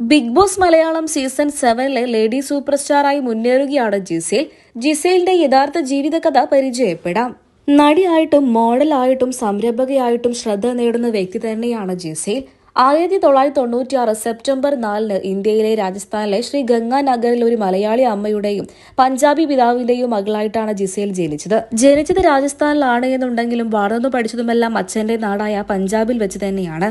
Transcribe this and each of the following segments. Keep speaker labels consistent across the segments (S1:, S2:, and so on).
S1: Big boss Malayalam season സെവനിലെ lady super സ്റ്റാറായി മുന്നേറുകയാണ് ജിസേൽ. ജിസേലിന്റെ യഥാർത്ഥ ജീവിതകഥ പരിചയപ്പെടാം. നടിയായിട്ടും മോഡലായിട്ടും സംരംഭകയായിട്ടും ശ്രദ്ധ നേടുന്ന വ്യക്തി തന്നെയാണ് ജിസേൽ. ആയിരത്തി തൊള്ളായിരത്തി തൊണ്ണൂറ്റിയാറ് സെപ്റ്റംബർ നാലിന് ഇന്ത്യയിലെ രാജസ്ഥാനിലെ ശ്രീ ഗംഗാനഗറിൽ ഒരു മലയാളി അമ്മയുടെയും പഞ്ചാബി പിതാവിന്റെയും മകളായിട്ടാണ് ജിസേൽ ജനിച്ചത്. ജനിച്ചത് രാജസ്ഥാനിലാണ് എന്നുണ്ടെങ്കിലും വളർന്നു പഠിച്ചതുമെല്ലാം അച്ഛന്റെ നാടായ പഞ്ചാബിൽ വെച്ച് തന്നെയാണ്.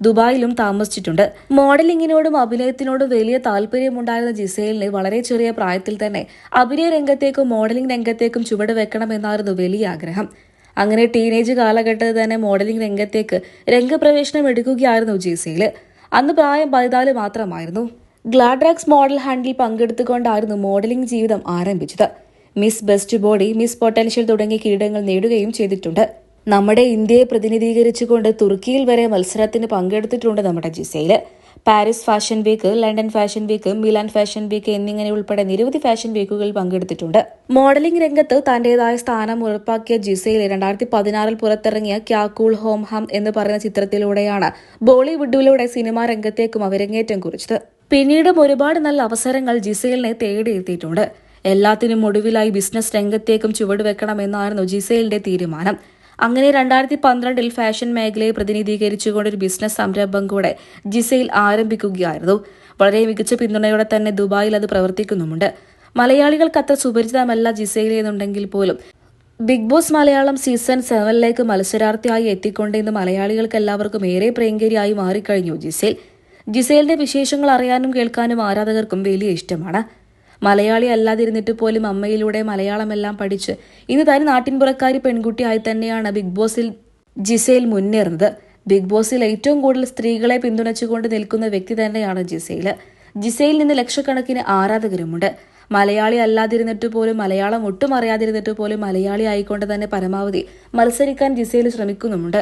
S1: ദുബായിലും താമസിച്ചിട്ടുണ്ട്. മോഡലിംഗിനോടും അഭിനയത്തിനോടും വലിയ താല്പര്യമുണ്ടായിരുന്ന ജിസേലിന് വളരെ ചെറിയ പ്രായത്തിൽ തന്നെ അഭിനയ രംഗത്തേക്കും മോഡലിംഗ് രംഗത്തേക്കും ചുവട് വെക്കണമെന്നായിരുന്നു വലിയ ആഗ്രഹം. അങ്ങനെ ടീനേജ് കാലഘട്ടത്തിൽ തന്നെ മോഡലിംഗ് രംഗത്തേക്ക് രംഗപ്രവേശനം എടുക്കുകയായിരുന്നു ജിസേൽ. അന്ന് പ്രായം പതിനാല് മാത്രമായിരുന്നു. ഗ്ലാഡ്രാക്സ് മോഡൽ ഹാൻഡിൽ പങ്കെടുത്തുകൊണ്ടായിരുന്നു മോഡലിംഗ് ജീവിതം ആരംഭിച്ചത്. Miss best body Miss potential തുടങ്ങിയ കിരീടങ്ങൾ നേടുകയും ചെയ്തിട്ടുണ്ട്. നമ്മുടെ ഇന്ത്യയെ പ്രതിനിധീകരിച്ചുകൊണ്ട് തുർക്കിയിൽ വരെ മത്സരത്തിന് പങ്കെടുത്തിട്ടുണ്ട് നമ്മുടെ ജിസയിൽ Paris fashion week London fashion week Milan fashion week എന്നിങ്ങനെ ഉൾപ്പെടെ നിരവധി ഫാഷൻ വീക്കുകളിൽ പങ്കെടുത്തിട്ടുണ്ട്. മോഡലിംഗ് രംഗത്ത് തന്റേതായ സ്ഥാനം ഉറപ്പാക്കിയ ജിസയിൽ രണ്ടായിരത്തി പതിനാറിൽ പുറത്തിറങ്ങിയ ക്യാക്കൂൾ ഹോം ഹം എന്ന് പറയുന്ന ചിത്രത്തിലൂടെയാണ് ബോളിവുഡിലൂടെ സിനിമാ രംഗത്തേക്കും അവരങ്ങേറ്റം കുറിച്ചത്. പിന്നീടും ഒരുപാട് നല്ല അവസരങ്ങൾ ജിസയിലിനെ തേടിയെത്തിയിട്ടുണ്ട്. എല്ലാത്തിനും ഒടുവിലായി ബിസിനസ് രംഗത്തേക്കും ചുവടുവെക്കണമെന്നായിരുന്നു ജിസയിലിന്റെ തീരുമാനം. അങ്ങനെ രണ്ടായിരത്തി പന്ത്രണ്ടിൽ ഫാഷൻ മേഖലയെ പ്രതിനിധീകരിച്ചുകൊണ്ട് ഒരു ബിസിനസ് സംരംഭം കൂടെ ജിസയിൽ ആരംഭിക്കുകയായിരുന്നു. വളരെ മികച്ച പിന്തുണയോടെ തന്നെ ദുബായിൽ അത് പ്രവർത്തിക്കുന്നുമുണ്ട്. മലയാളികൾക്ക് അത്ര സുപരിചിതമല്ല ജിസയിൽ എന്നുണ്ടെങ്കിൽ പോലും. ബിഗ് ബോസ് മലയാളം സീസൺ സെവനിലേക്ക് മത്സരാർത്ഥിയായി എത്തിക്കൊണ്ട് ഇന്ന് മലയാളികൾക്ക് എല്ലാവർക്കും ഏറെ പ്രിയങ്കരിയായി മാറിക്കഴിഞ്ഞു ജിസേൽ ജിസേലിന്റെ വിശേഷങ്ങൾ അറിയാനും കേൾക്കാനും ആരാധകർക്കും വലിയ ഇഷ്ടമാണ്. മലയാളി അല്ലാതിരുന്നിട്ട് പോലും അമ്മയിലൂടെ മലയാളമെല്ലാം പഠിച്ച് ഇന്ന് തനി നാട്ടിൻപുറക്കാരി പെൺകുട്ടിയായി തന്നെയാണ് ബിഗ് ബോസിൽ ജിസയിൽ മുന്നേറുന്നത്. ബിഗ് ബോസിൽ ഏറ്റവും കൂടുതൽ സ്ത്രീകളെ പിന്തുണച്ചുകൊണ്ട് നിൽക്കുന്ന വ്യക്തി തന്നെയാണ് ജിസയിൽ ജിസയിൽ നിന്ന് ലക്ഷക്കണക്കിന് ആരാധകരുമുണ്ട്. മലയാളി അല്ലാതിരുന്നിട്ട് പോലും മലയാളം ഒട്ടും അറിയാതിരുന്നിട്ട് പോലും മലയാളി ആയിക്കൊണ്ട് തന്നെ പരമാവധി മത്സരിക്കാൻ ജിസയിൽ ശ്രമിക്കുന്നുമുണ്ട്.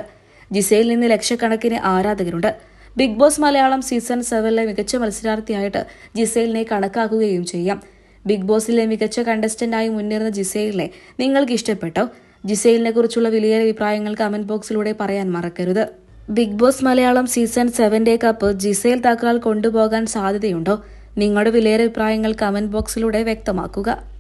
S1: ജിസയിൽ നിന്ന് ലക്ഷക്കണക്കിന് ആരാധകരുണ്ട്. ബിഗ് ബോസ് മലയാളം സീസൺ സെവനിലെ മികച്ച മത്സരാർത്ഥിയായിട്ട് ജിസൈലിനെ കണക്കാക്കുകയും ചെയ്യാം. ബിഗ് ബോസിലെ മികച്ച കണ്ടസ്റ്റന്റായി മുന്നേറുന്ന ജിസൈലിനെ നിങ്ങൾക്ക് ഇഷ്ടപ്പെട്ടോ? ജിസൈലിനെ കുറിച്ചുള്ള വലിയ അഭിപ്രായങ്ങൾ കമന്റ് ബോക്സിലൂടെ പറയാൻ മറക്കരുത്. ബിഗ് ബോസ് മലയാളം സീസൺ സെവന്റെ കപ്പ് ജിസൈൽ താക്കാൽ കൊണ്ടുപോകാൻ സാധ്യതയുണ്ടോ? നിങ്ങളുടെ വിലയേറെ അഭിപ്രായങ്ങൾ കമന്റ് ബോക്സിലൂടെ വ്യക്തമാക്കുക.